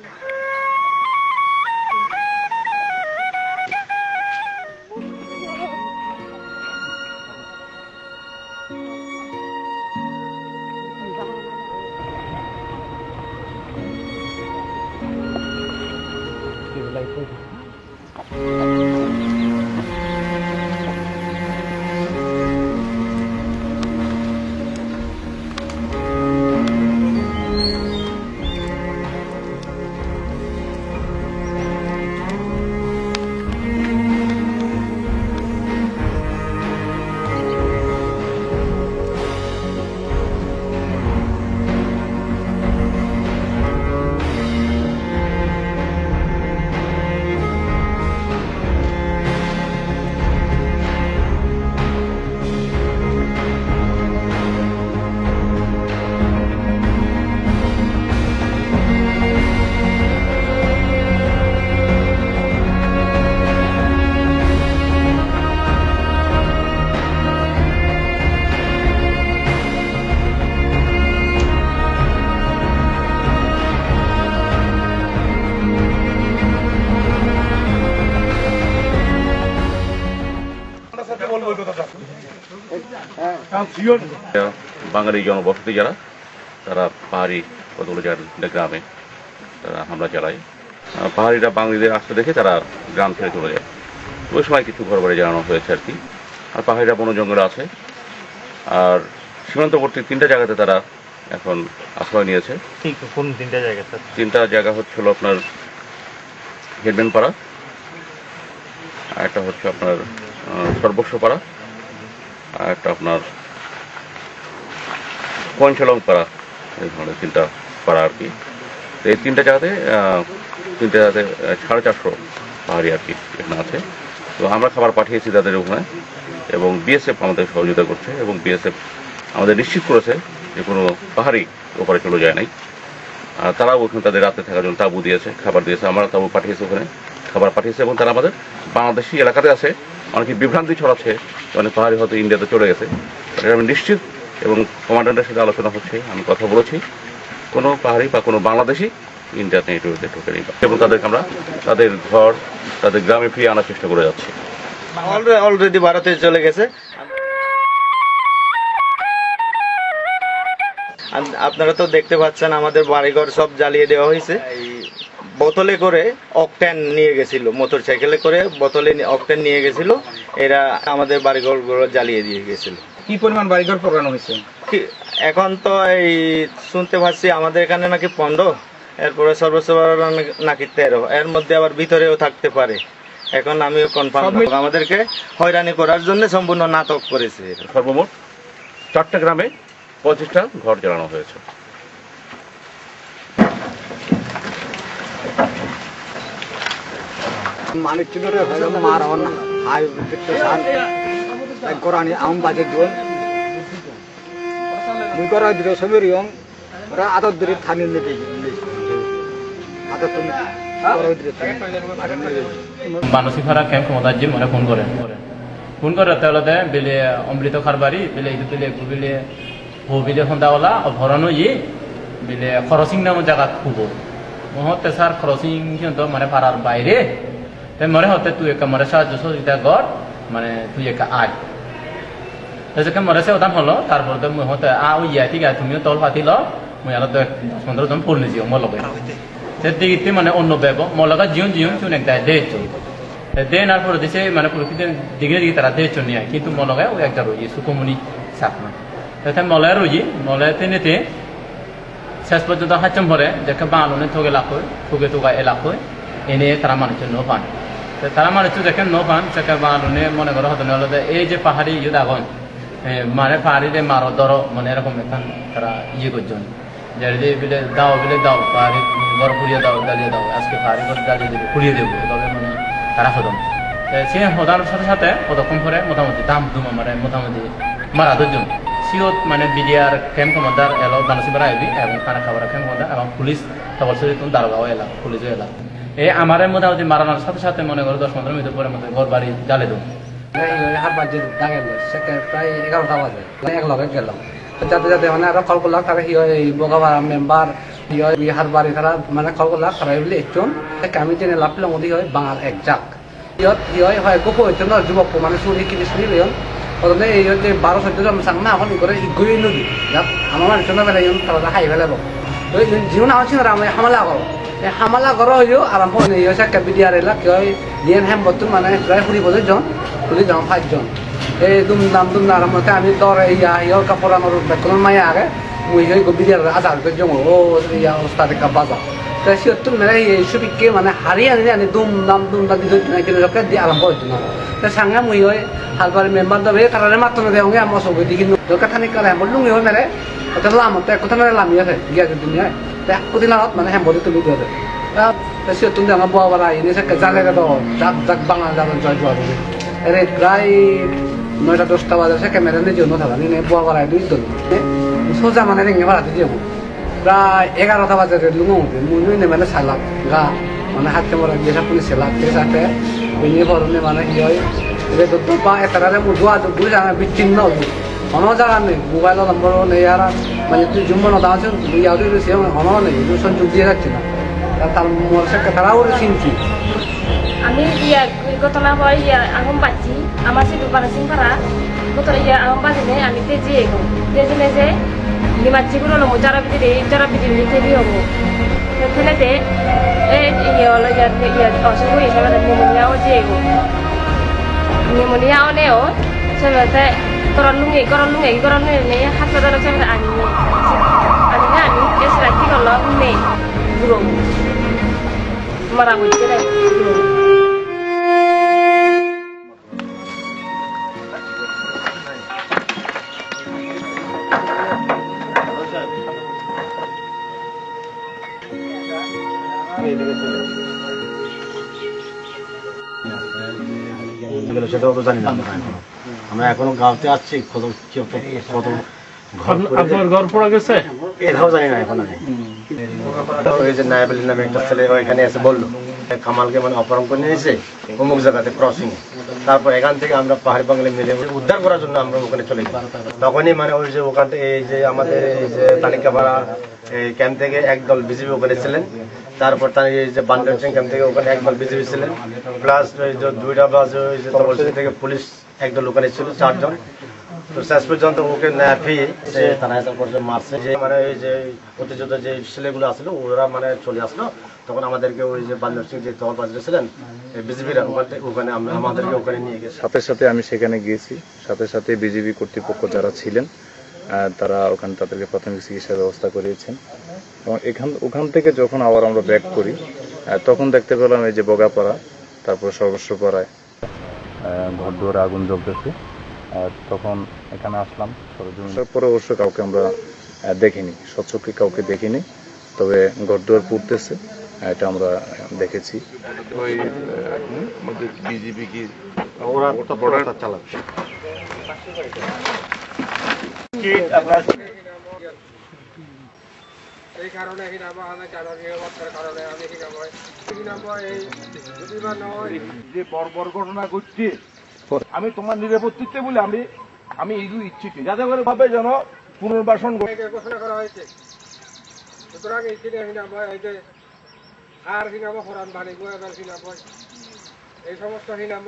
Yeah. বাঙালি জনবসতি যারা তারা পাহাড়ি কতগুলো জায়গা গ্রামে তারা হামলা চালায়। পাহাড়িরা বাঙালিদের আসতে দেখে তারা গ্রাম ছেড়ে চলে যায়। ওই সময় কিছু ঘর বাড়ি জানানো হয়েছে আর কি। আর পাহাড়িরা বন জঙ্গলে আছে। আর সীমান্তবর্তী তিনটা জায়গাতে তারা এখন আশ্রয় নিয়েছে। কোন তিনটা জায়গা তিনটা জায়গা হচ্ছিল আপনার হেডম্যান পাড়া আর একটা হচ্ছে আপনার সর্বস্ব পাড়া আর একটা আপনার পঞ্চলং পাড়া এই ধরনের তিনটা পাড়া আর কি। এই তিনটা জায়গাতে তিনটা জায়গাতে সাড়ে চারশো পাহাড়ি আর কি এখানে আছে। তো আমরা খাবার পাঠিয়েছি তাদের ওখানে এবং বিএসএফ আমাদের সহযোগিতা করছে এবং বিএসএফ আমাদের নিশ্চিত করেছে যে কোনো পাহাড়ি ওপারে চলে যায় নাই। আর তারাও ওখানে তাদের রাতে থাকার জন্য তাবু দিয়েছে, খাবার দিয়েছে, আমরা তাবু পাঠিয়েছি ওখানে, খাবার পাঠিয়েছে এবং তারা আমাদের বাংলাদেশি এলাকাতে আছে। অনেকে বিভ্রান্তি ছড়াচ্ছে অনেক পাহাড়ি হয়তো ইন্ডিয়াতে চলে গেছে। আমি নিশ্চিত এবং কমান্ডারের সাথে আলোচনা হচ্ছে, আমি কথা বলেছি। কোনো পাহাড়ি বা কোনো বাংলাদেশি ইন্ডিয়াতে এটুকুতে ঢুকে নেই এবং তাদেরকে আমরা তাদের ঘর, তাদের গ্রামে ফিরিয়ে আনার চেষ্টা করে যাচ্ছি। অলরেডি ভারতে চলে গেছে। আপনারা তো দেখতে পাচ্ছেন, আমাদের বাড়িঘর সব জ্বালিয়ে দেওয়া হয়েছে। বোতলে করে অকটেন নিয়ে গেছিল মোটর সাইকেলে করে বোতলে অকটেন নিয়ে গেছিল। এরা আমাদের বাড়িঘরগুলো জ্বালিয়ে দিয়ে গেছিল। কি পরিমাণ বাড়িঘর পোড়ানো হয়েছে? কি- এখন তো এই শুনতে পাচ্ছি আমাদের এখানে নাকি পনেরো এরপরে সর্বোচ্চ নাকি তেরো। এর মধ্যে আবার ভিতরেও থাকতে পারে। এখন আমিও কনফার্ম আমাদেরকে হয়রানি করার জন্য সম্পূর্ণ নাটক করেছে। এরা। সর্বমোট চারটা গ্রামে পঁচিশটা ঘর জ্বালানো হয়েছে। হলো মার হন হাই বিতে সান তাই কোরআনি আম বাজে দুন মুই করা দিলে সবের ইয়ং রা আদত দিরে থানি নেবে আদত তুমি করা দিলে থানি মানসিকভারা ক্যাম্প ক্ষমতাজি মনে ফোন করে। ফোন করে তেওলতে বেলে অমৃত খারবারি, বেলে ইদু বেলে একু বেলে হো বেলে সন্দাওয়ালা অভরণ ই, বেলে খরসিং নাম জায়গা খুব। মহতে স্যার খরসিং কিন্তু মানে পাড়ার বাইরে। তাই মনে হতে তুই একা মরে সাহায্য সহযোগিতা কর মানে তুই একা আয়। হলো মুই আ ইয়া ঠিক আছে তুমিও তল মুই মানে অন্য চুন দেন আর পরে দেশে মানে দিকে দিকে তারা দেছো নিয়ে কিন্তু মলগায় ওই একটা রয়েছে সুকমনি সাকমা তাতে মলয় রয়েছে মলয়তে নিতে শেষ পর্যন্ত হাচ্চম ভরে দেখে বাংলানে থগে লাখো থগে তোগা এলাকো এনে তারা মানুষের ন পান তারা মানুষ দেখেন ন পান সেটা বাংলানে মনে করো হতো এই যে পাহাড়ি দাগন এ, মানে পাহাড়িরে মারো, ধরো মানে এরকম এখন তারা ইয়ে করছেন যে বিলে দাও বিলে দাও পাহাড়ি ঘর পুড়িয়ে দাও, জ্বালিয়ে দাও, আজকে পাহাড়ি ঘর জ্বালিয়ে দেবে, পুড়িয়ে দেবো, এভাবে মানে তারা হদম সে হদার সাথে সাথে কতক্ষণ পরে মোটামুটি দাম দুম মানে মোটামুটি মারা দুজন সিওত মানে বিডিআর ক্যাম্প কমান্ডার এলো দানসিবারা আইবি, এবং খানা খাবার ক্যাম্প কমান্ডার, এবং পুলিশ সরি তুমি দারোগাও এলাম, পুলিশও এলাম। এই আমার মোটামুটি মারানোর সাথে সাথে মনে করো দশ পনেরো মিনিট পরে মতো ঘর বাড়ি জ্বালে দেবো। হাত বাজে দাগে সেকে প্রায় এগারোটা বাজে এক লগে গেলাম। যাতে যাতে মানে আরও কল করলাম তারা হয় বগাবার মেম্বার ইয় বিহার বাড়ি তারা মানে খগলা খারাই বলে একজন আমি জেনে লাভলাম ওদি হয় বাঙাল এক জাক। ইয়ত ইয় হয় গোপ হইতো না যুবক মানে শুনি কিনি শুনি লইন প্রথমে এই যে বারো চোদ্দ জন চাং না এখন করে ইগুই নদী যাক আমার মানুষ না বেলা ইয়ন তারা হাই ফেলাব জীবন আমার আমি হামলা করো এই হামলা করো হইও আরম্ভ হয়ে ইয়ে সে কেবি দিয়ার এলা হয় দিয়েন হেম বর্তন মানে প্রায় ফুরি বছর জন ফুরি যাও পাঁচজন এই দুম দাম দুম না আরম্ভ আমি দর ইয়া ইয়র কাপড় আমার বেতন মায়া আগে মুই হই গো বিদিয়ার আধার করে জমো ও ইয়া ওস্তাদ কা বাজা তা সিয়ত মেরে এই সুবিকে মানে হারিয়ে আনি আনি দুম দাম দুম দাম দিতে না কিন্তু লোকে দিয়ে আরম্ভ হইতো না তা সাঙ্গা মুই হয় হালবার মেম্বার দবে কারণে মাত্র না দেওয়া আমার সঙ্গে দিকে লোকে থানি কালে হ্যাঁ লুঙ্গি হয় মেরে ওটা লাম তো কথা মেরে লামি আছে গিয়া যদি নিয়ে তা কোদিন মানে হ্যাঁ বলে তুলি দিয়ে তা সিয়ত তুমি আমার বাবা বাড়া এনে সে জালে তো জাক জাক বাংলা জানা জয় জয় এরে প্রায় নয়টা দশটা বাজে সে ক্যামেরা নিয়ে জন্য থাকা নিয়ে বুয়া বাড়াই দুই দল সোজা মানে রেঙে বাড়াতে যাব প্রায় এগারোটা বাজে লুঙো উঠে মুই নেমেলে সালাম গা মানে হাতে মরা গিয়ে সব পুলিশ কে সাথে বেরিয়ে পড়নে মানে কি হয় এটা তো তো পা এতারে মু দোয়া তো বুঝা না বিচ্ছিন্ন হব অন জায়গা নেই মোবাইল নম্বর নেই আর মানে তুই জুম্ব না দাঁড়াচ্ছ তুই আউটি রয়েছে অন নেই সংযোগ দিয়ে যাচ্ছে না তার মোর সে তারাও চিনছি। আমি iya ঘটনা হয় ইয়া আহম বাজি আমার সে দোকান সিং পারা ঘটনা ইয়া আহম বাজিনে আমি তেজি এগো তেজি নে যে নিমাচ্ছি গুলো নমো যারা বিদি যারা বিদি নিতে বি হব। তেলেতে এ, ইয়া হলো ইয়া ইয়া অসুখ হিসাবে নিমোনিয়া ও যে এগো নিমোনিয়া ও নেও সেবেতে করন লুঙ্গি করন লুঙ্গি করন লুঙ্গি হাসপাতালে সেবেতে আনি আনি না, আমি এসে রাখি করল নে গুরু মারা হইতে সেটাও তো জানি না আমরা এখনও গাঁওতে আসছি কত কত ঘর আপনার ঘর পড়া গেছে এটাও জানি না এখন আমি একটা ছেলে ওইখানে এসে বলল কামালকে মানে নিয়েছে অমুক জায়গাতে তারপর এখান থেকে আমরা পাহাড়ি মিলে উদ্ধার করার জন্য আমরা ওখানে চলে তখনই মানে ওই যে ওখান থেকে এই যে আমাদের এই যে ক্যাম্প থেকে একদল বিজেপি ওখানে ছিলেন। তারপর তার এই যে বান্ডার সিং ক্যাম্প থেকে ওখানে একদল বিজেপি ছিলেন। প্লাস ওই যে দুইটা বাজে ওই যে থেকে পুলিশ একদল ওখানে ছিল, চারজন। তো শেষ পর্যন্ত ওকে সে থানা হেসাল করে মারছে। যে মানে এই যে প্রতিযোগিতা যে ছেলেগুলো আসলো ওরা মানে চলে আসলো। তখন আমাদেরকে ওই যে বান্দর সিং যে তহল বাজারে ছিলেন বিজেপিরা ওখানে ওখানে আমাদেরকে ওখানে নিয়ে গেছে। সাথে সাথে আমি সেখানে গিয়েছি। সাথে সাথে বিজেপি কর্তৃপক্ষ যারা ছিলেন তারা ওখানে তাদেরকে প্রাথমিক চিকিৎসার ব্যবস্থা করিয়েছেন। এবং এখান ওখান থেকে যখন আবার আমরা ব্যাক করি তখন দেখতে পেলাম এই যে বগাপাড়া তারপর সর্বস্ব সর্বস্বপাড়ায় ঘর দুয়ারে আগুন জ্বলতেছে। তখন এখানে আসলাম সরজমিন। পরে অবশ্য কাউকে আমরা দেখিনি স্বচ্ছকে কাউকে দেখিনি তবে ঘর দুয়ার পুড়তেছে এটা আমরা দেখেছি। ওই বিজেপি কি? ওরা চালাচ্ছে এই কারণে কারণে আমি এই যে বর্বর ঘটনা ঘটছে আমি তোমার নিরাপত্তিতে বলে আমি আমি এইগুলো ইচ্ছিত। যাতে করে ভাবে যেন পুনর্বাসন। ঘোষণা করা হয়েছে। সুতরাং এই যে আর হিনা ভয় কোরআন বাণী বই এবার হিনা এই সমস্ত হিনা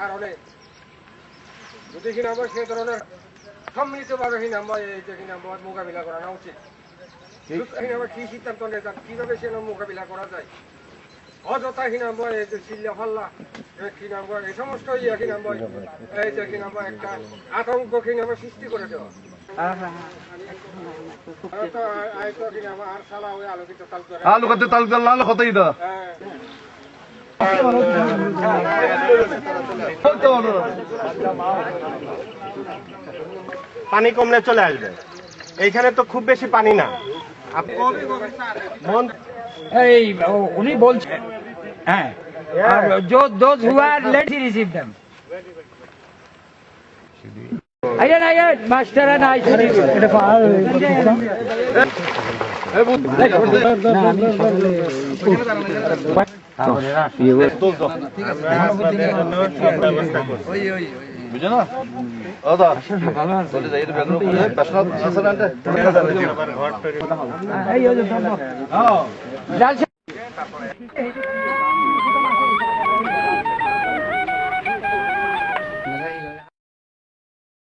কারণে যদি হিনা সে ধরনের সম্মিলিতভাবে হিনা এই যে হিনা ভয় মোকাবিলা করানো উচিত। কি সিদ্ধান্ত নেয় তার কীভাবে সে মোকাবিলা করা যায়? অযথা হিনাম্বর এই যে চিল্লা ফাল্লা এই সমস্ত ইয়ে হিনাম্বর এই যে একটা আতঙ্ক হিনাম্বর সৃষ্টি করে দেওয়া। আলোকিত আলু খাতে তালকাল লাল হতেই দা হ্যাঁ পানি কমলে চলে আসবে। এইখানে তো খুব বেশি পানি না। মন এই উনি বলছেন হ্যাঁ। Those who are let he receive them আইয়া না আইয়া মাস্টার না আইসি এটা পার ব্যবস্থা করছি বুঝে না দাদা চলে যাই বেগুন পেশনা আছে না এই যে, যাচ্ছে।